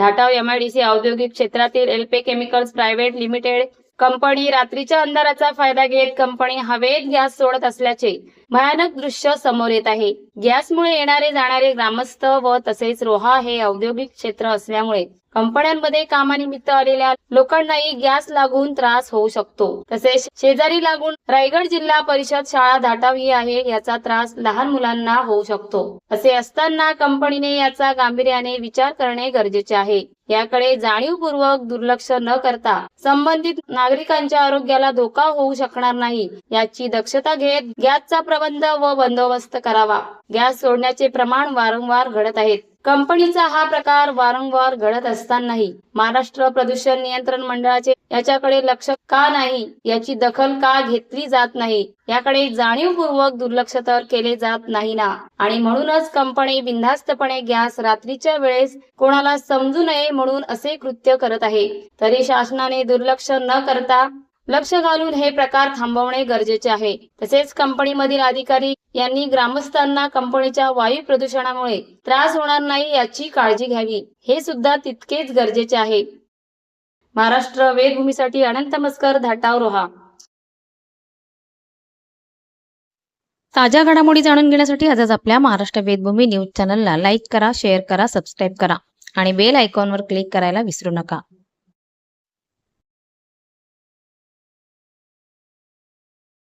Dhatav MIDC औद्योगिक क्षेत्रातील एलपे केमिकल्स प्रायव्हेट लिमिटेड कंपनी रात्रीच्या अंधाराचा फायदा घेत कंपनी हवेत गॅस सोडत असल्याचे भयानक दृश्य समोर येत आहे. गॅसमुळे येणारे जाणारे ग्रामस्थ व तसेच रोहा हे औद्योगिक क्षेत्र असल्यामुळे कंपन्यांमध्ये कामानिमित्त आलेल्या लोकांनाही गॅस लागून त्रास होऊ शकतो. तसेच शेजारी लागून रायगड जिल्हा परिषद शाळा दाटावी आहे याचा त्रास लहान मुलांना होऊ शकतो. असे असताना कंपनीने याचा गांभीर्याने विचार करणे गरजेचे आहे. याकडे जाणीवपूर्वक दुर्लक्ष न करता संबंधित नागरिकांच्या आरोग्याला धोका होऊ शकणार नाही याची दक्षता घेत गॅसचा प्रबंध व बंदोबस्त करावा. गॅस सोडण्याचे प्रमाण वारंवार घडत आहेत. कंपनीचा हा प्रकार वारंवार घडत असतानाही महाराष्ट्र प्रदूषण नियंत्रण मंडळाचे याच्याकडे लक्ष का नाही याची दखल का घेतली जात नाही याकडे जाणीवपूर्वक दुर्लक्ष तर केले जात नाही ना आणि म्हणूनच कंपनी बिनधास्तपणे गॅस रात्रीच्या वेळेस कोणाला समजू नये म्हणून असे कृत्य करत आहे. तरी शासनाने दुर्लक्ष न करता लक्ष घालून हे प्रकार थांबवणे गरजेचे आहे. तसेच कंपनीमधील अधिकारी यांनी ग्रामस्थांना कंपनीच्या वायू प्रदूषणामुळे त्रास होणार नाही याची काळजी घ्यावी. हे सुद्धा तितकेच गरजेचे आहे. महाराष्ट्र वेदभूमीसाठी अनंत मस्कर धाटाव रोहा ताज्या घडामोडी जाणून घेण्यासाठी आजच आपल्या महाराष्ट्र वेदभूमी न्यूज चॅनलला लाईक करा शेअर करा सबस्क्राईब करा आणि बेल आयकॉनवर क्लिक करायला विसरू नका.